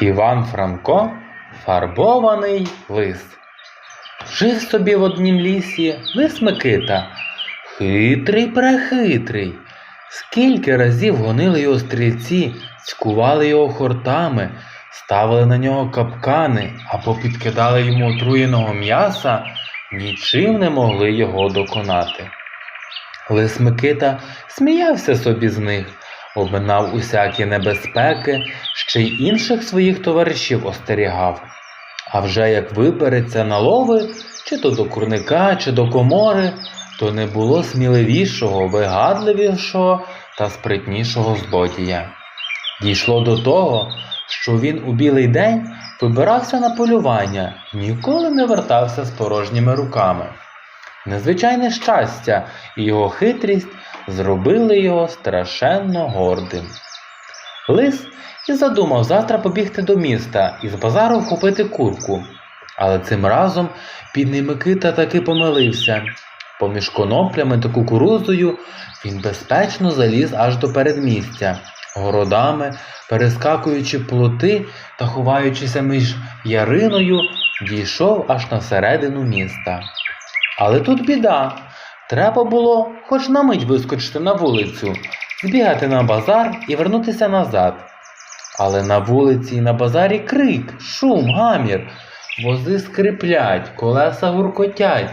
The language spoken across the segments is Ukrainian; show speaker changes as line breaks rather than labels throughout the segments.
Іван Франко фарбований лис. Жив собі в однім лісі лис Микита. Хитрий прехитрий. Скільки разів гонили його стрільці, цькували його хортами, ставили на нього капкани або підкидали йому отруєного м'яса, нічим не могли його доконати. Лис Микита сміявся собі з них, обминав усякі небезпеки, ще й інших своїх товаришів остерігав. А вже як вибереться на лови, чи то до курника, чи до комори, то не було сміливішого, вигадливішого та спритнішого злодія. Дійшло до того, що він у білий день вибирався на полювання, ніколи не вертався з порожніми руками. Незвичайне щастя і його хитрість зробили його страшенно гордим. Лис і задумав завтра побігти до міста і з базару вхопити курку. Але цим разом бідний Микита таки помилився. Поміж коноплями та кукурузою він безпечно заліз аж до передмістя, городами, перескакуючи плоти та ховаючися між яриною, дійшов аж на середину міста. Але тут біда. Треба було хоч на мить вискочити на вулицю, збігати на базар і вернутися назад. Але на вулиці і на базарі крик, шум, гамір, вози скриплять, колеса гуркотять,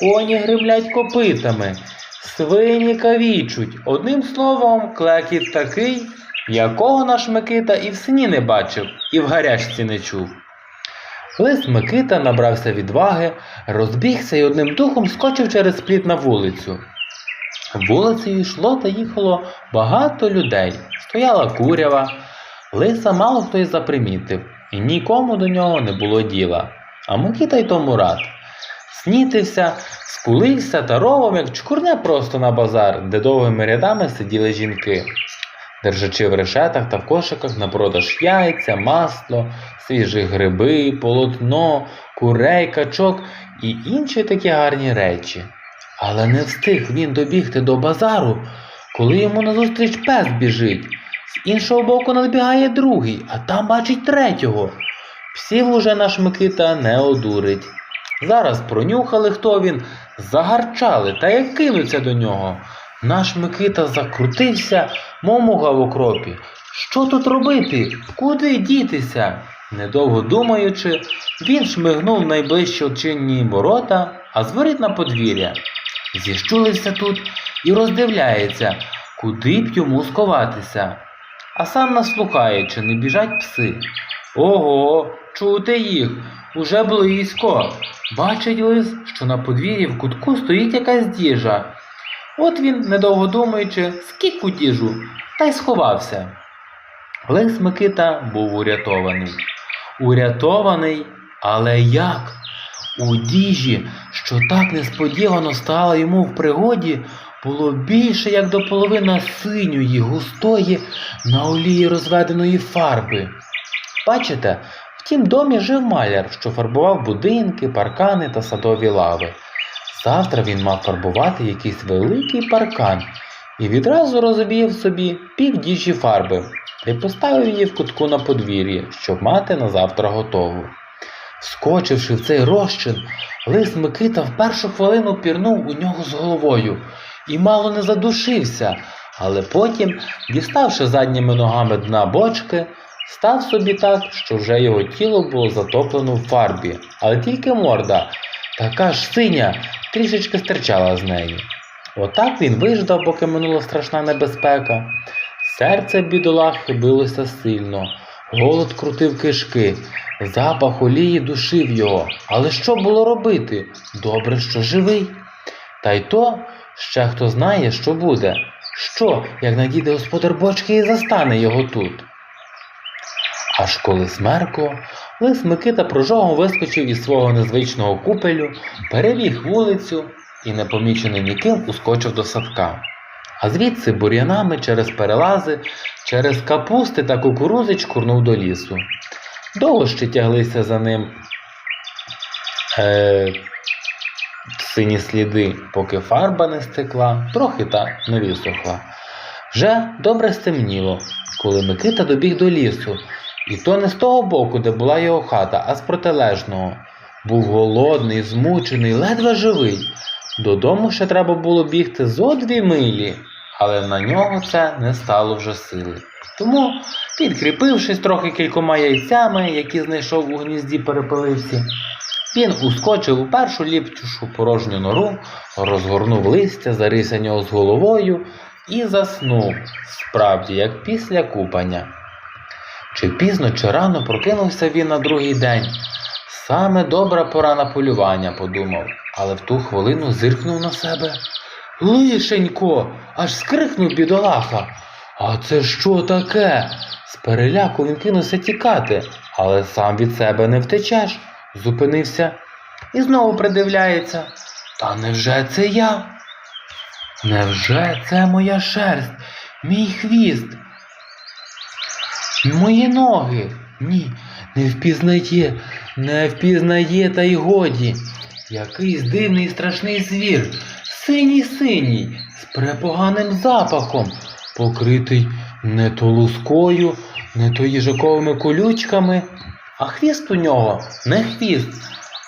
коні гримлять копитами, свині кавічуть. Одним словом, клекіт такий, якого наш Микита і в сні не бачив, і в гарячці не чув. Лис Микита набрався відваги, розбігся і одним духом скочив через пліт на вулицю. Вулицею йшло та їхало багато людей. Стояла курява. Лиса мало хто й запримітив, і нікому до нього не було діла. А Микита й тому рад. Снітився, скулився та ровом, як чкурне просто на базар, де довгими рядами сиділи жінки, держачи в решетах та в кошиках на продаж яйця, масло, свіжі гриби, полотно, курей, качок і інші такі гарні речі. Але не встиг він добігти до базару, коли йому назустріч пес біжить. З іншого боку надбігає другий, а там бачить третього. Псів уже наш Микита не одурить. Зараз пронюхали, хто він, загарчали та як кинуться до нього. Наш Микита закрутився, мов муга в окропі. Що тут робити? Куди дітися? Недовго думаючи, він шмигнув найближчі очинні ворота, а зворіт на подвір'я. Зіщулився тут і роздивляється, куди б йому сховатися. А сам наслухає, чи не біжать пси. Ого, чути їх, уже близько. Бачить лис, що на подвір'ї в кутку стоїть якась діжа. От він, недовго думаючи, у діжу, та й сховався. Лис Микита був урятований. Урятований, але як? У діжі, що так несподівано стала йому в пригоді, було більше як до половини синьої, густої, на олії розведеної фарби. Бачите, в тім домі жив маляр, що фарбував будинки, паркани та садові лави. Завтра він мав фарбувати якийсь великий паркан і відразу розбив собі пів діжі фарби та поставив її в кутку на подвір'ї, щоб мати на завтра готову. Вскочивши в цей розчин, лис Микита в першу хвилину пірнув у нього з головою і мало не задушився, але потім, діставши задніми ногами дна бочки, став собі так, що вже його тіло було затоплено в фарбі, але тільки морда, така ж синя, трішечки стирчала з неї. Отак він виждав, поки минула страшна небезпека. Серце бідолахи билося сильно, голод крутив кишки, запах олії душив його. Але що було робити? Добре, що живий. Та й то ще хто знає, що буде. Що, як надійде господар бочки і застане його тут? Аж коли смеркло, лис Микита прожогом вискочив із свого незвичного купелю, перебіг вулицю і, непомічений ніким, ускочив до садка. А звідси бур'янами через перелази, через капусти та кукурузи чкурнув до лісу. Довго ще тяглися за ним е, сині сліди, поки фарба не стекла, трохи та не висохла. Вже добре стемніло, коли Микита добіг до лісу І то не з того боку, де була його хата, а з протилежного. Був голодний, змучений, ледве живий. Додому ще треба було бігти зо дві милі, але на нього це не стало вже сили. Тому, підкріпившись трохи кількома яйцями, які знайшов у гнізді перепеливці, він ускочив у першу ліпчушу порожню нору, розгорнув листя, зарися нього з головою і заснув, справді, як після купання. Чи пізно, чи рано прокинувся він на другий день. Саме добра пора на полювання, подумав, але в ту хвилину зиркнув на себе. Лишенько, аж скрикнув бідолаха. А це що таке? З переляку він кинувся тікати, але сам від себе не втечеш. Зупинився і знову придивляється. Та невже це я? Невже це моя шерсть, мій хвіст? Мої ноги. Ні, не впізнає, не впізнає, та й годі. Якийсь дивний страшний звір, синій синій, з препоганим запахом, покритий не то лускою, не то їжаковими колючками, а хвіст у нього не хвіст,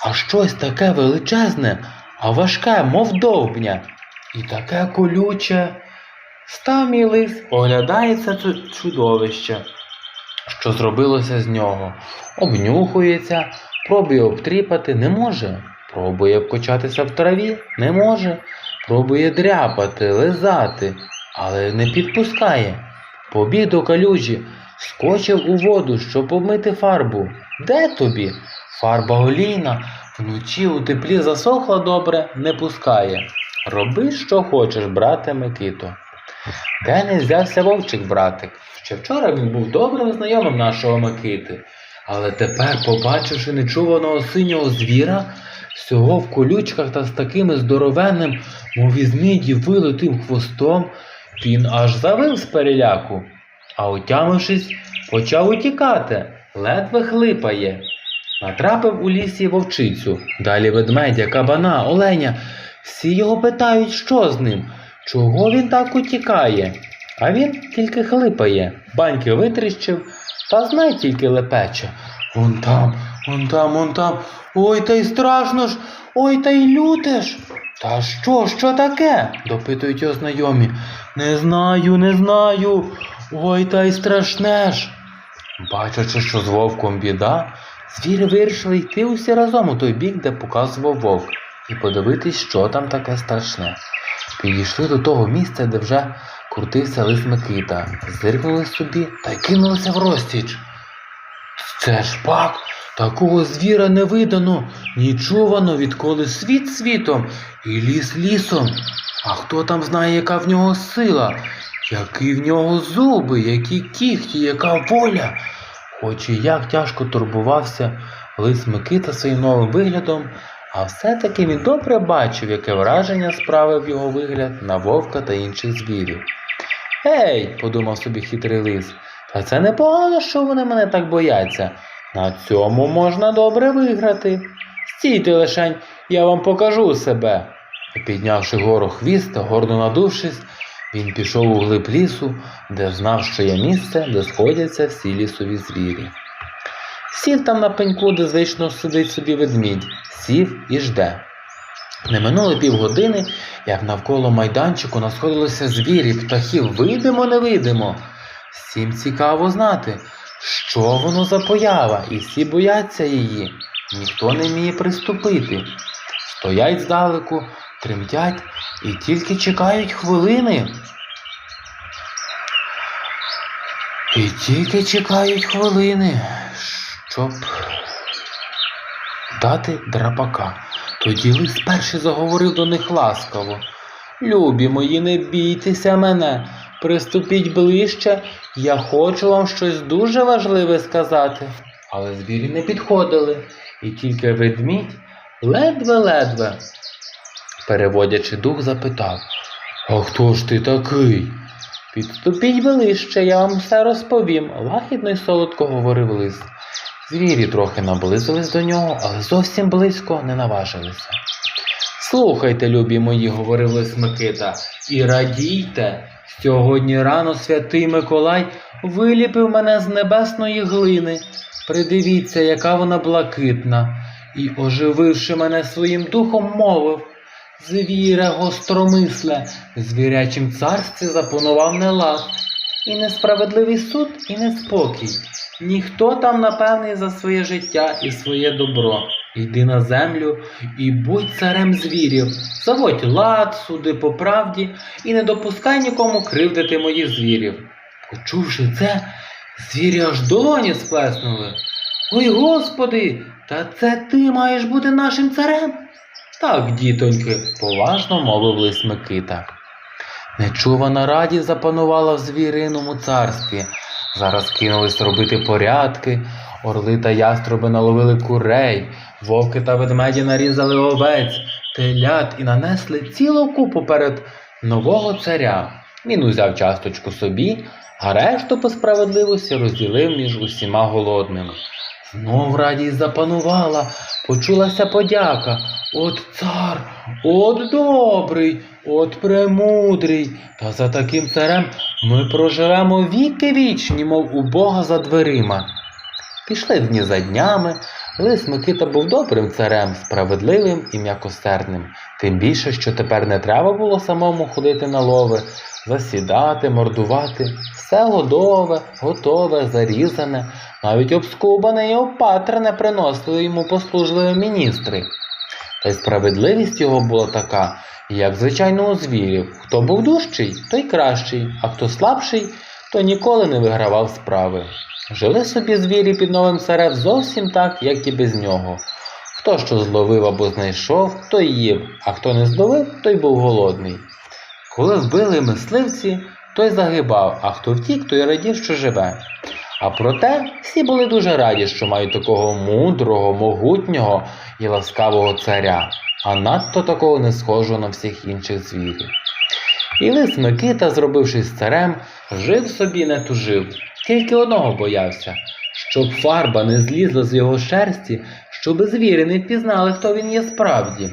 а щось таке величезне, а важке, мов довбня, і таке колюче. Став мій лис, оглядається це чудовище що зробилося з нього. Обнюхується, пробує обтріпати, не може. Пробує обкочатися в траві, не може. Пробує дряпати, лизати, але не підпускає. Побіг до калюжі, скочив у воду, щоб помити фарбу. Де тобі? Фарба олійна, вночі у теплі засохла добре, не пускає. Роби, що хочеш, брате Микито. Де не взявся вовчик братик? Ще вчора він був добрим знайомим нашого Микити, але тепер, побачивши нечуваного синього звіра, всього в колючках та з таким здоровенним, мов із міді вилитим хвостом, він аж завив з переляку, а отямившись, почав утікати, ледве хлипає. Натрапив у лісі вовчицю, далі ведмедя, кабана, оленя. Всі його питають, що з ним, чого він так утікає. А він тільки хлипає, баньки витріщив, та знай тільки лепече. Вон там, вон там, вон там. Ой, та й страшно ж, ой, та й люте ж. Та що, що таке? допитують його знайомі. Не знаю, не знаю. Ой, та й страшне ж. Бачачи, що з вовком біда, звірі вирішили йти усі разом у той бік, де показував вовк, і подивитись, що там таке страшне. Підійшли до того місця, де вже крутився лис Микита, зиркнули собі та й кинулися в розтіч. Це ж пак, такого звіра не видано, ні чувано, відколи світ світом і ліс лісом. А хто там знає, яка в нього сила, які в нього зуби, які кіхті, яка воля. Хоч і як тяжко турбувався лис Микита своїм новим виглядом, а все-таки він добре бачив, яке враження справив його вигляд на вовка та інших звірів. Гей, подумав собі хитрий лис, та це непогано, що вони мене так бояться. На цьому можна добре виграти. Стійте лишень, я вам покажу себе. І піднявши гору хвіст та гордо надувшись, він пішов у глиб лісу, де знав, що є місце, де сходяться всі лісові звірі. Сів там на пеньку, де звично сидить собі ведмідь, сів і жде. Не минуло півгодини, як навколо майданчику насходилося звірів, птахів видимо, не видимо. Всім цікаво знати, що воно за поява, і всі бояться її. Ніхто не вміє приступити. Стоять здалеку, тремтять і тільки чекають хвилини. І тільки чекають хвилини, щоб дати драпака. Тоді лис перший заговорив до них ласкаво. Любі мої, не бійтеся мене, приступіть ближче, я хочу вам щось дуже важливе сказати. Але звірі не підходили, і тільки ведмідь ледве-ледве, переводячи дух, запитав А хто ж ти такий? Підступіть ближче, я вам все розповім, лагідно й солодко говорив лис. Звірі трохи наблизились до нього, але зовсім близько не наважилися. Слухайте, любі мої, говорив лис Микита, і радійте, Сьогодні рано святий Миколай виліпив мене з небесної глини. Придивіться, яка вона блакитна, і, ожививши мене своїм духом, мовив Звіре гостромисле, в звірячім царстві запанував нелад, і несправедливий суд, і неспокій. Ніхто там напевний за своє життя і своє добро. Йди на землю і будь царем звірів, заводь лад, суди по правді і не допускай нікому кривдити моїх звірів. Почувши це, звірі аж долоні сплеснули. Ой, господи, та це ти маєш бути нашим царем? Так, дітоньки, поважно мовив лис Микита. Нечувана радість запанувала в звіриному царстві. Зараз кинулись робити порядки, орли та яструби наловили курей, вовки та ведмеді нарізали овець, телят і нанесли цілу купу перед нового царя. Він узяв часточку собі, а решту по справедливості розділив між усіма голодними. Знов радість запанувала, почулася подяка. От цар, от добрий, от премудрий. Та за таким царем ми проживемо віки вічні, мов у Бога за дверима. Пішли дні за днями. Лис Микита був добрим царем, справедливим і м'якосердним. Тим більше, що тепер не треба було самому ходити на лови, засідати, мордувати. Все годове, готове, зарізане, навіть обскубане і опатрене приносили йому послужливі міністри. Та й справедливість його була така, як звичайно у звірів. Хто був дужчий, той кращий, а хто слабший, то ніколи не вигравав справи. Жили собі звірі під новим царем зовсім так, як і без нього. Хто що зловив або знайшов, той їв, а хто не зловив, той був голодний. Коли вбили мисливці, той загибав, а хто втік, той радів, що живе. А проте всі були дуже раді, що мають такого мудрого, могутнього і ласкавого царя, а надто такого не схожого на всіх інших звірів. І лис Микита, зробившись царем, жив собі не тужив, тільки одного боявся, щоб фарба не злізла з його шерсті, щоб звірі не впізнали, хто він є справді.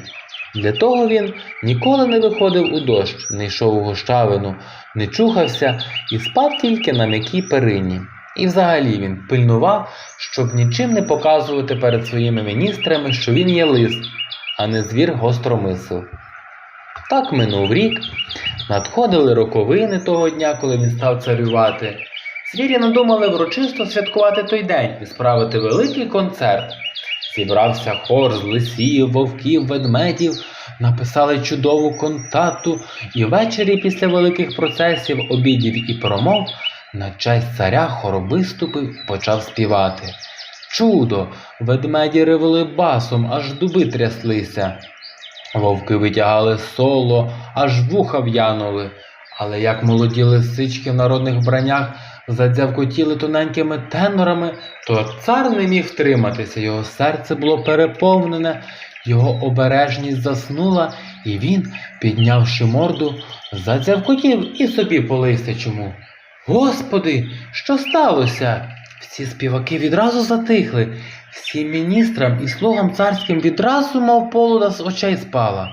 Для того він ніколи не виходив у дощ, не йшов у гощавину, не чухався і спав тільки на м'якій перині. І взагалі він пильнував, щоб нічим не показувати перед своїми міністрами, що він є лис, а не звір гостромисел. Так минув рік, надходили роковини того дня, коли він став царювати. Звірі надумали врочисто святкувати той день і справити великий концерт. Зібрався хор з лисів, вовків, ведмедів, написали чудову контату, і ввечері після великих процесів, обідів і промов на честь царя хор виступив і почав співати. Чудо! Ведмеді ревели басом, аж дуби тряслися. Вовки витягали соло, аж вуха в'янули. Але як молоді лисички в народних вбраннях задзявкотіли тоненькими тенорами, то цар не міг втриматися, його серце було переповнене, його обережність заснула, і він, піднявши морду, задзявкотів і собі по лисячому. Господи, що сталося? Всі співаки відразу затихли, всім міністрам і слугам царським відразу, мов полуда з очей спала.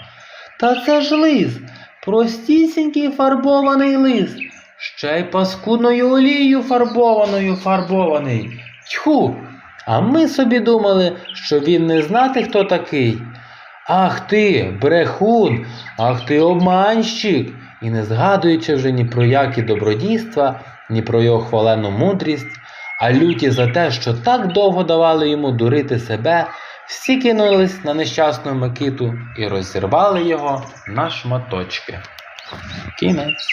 Та це ж лис, простісінький фарбований лис, ще й паскудною олією фарбованою фарбований. Тьху! А ми собі думали, що він не знати, хто такий. Ах ти, брехун, ах ти обманщик, і не згадуючи вже ні про які добродійства, ні про його хвалену мудрість, а люті за те, що так довго давали йому дурити себе, всі кинулись на нещасну Микиту і розірвали його на шматочки. Кінець.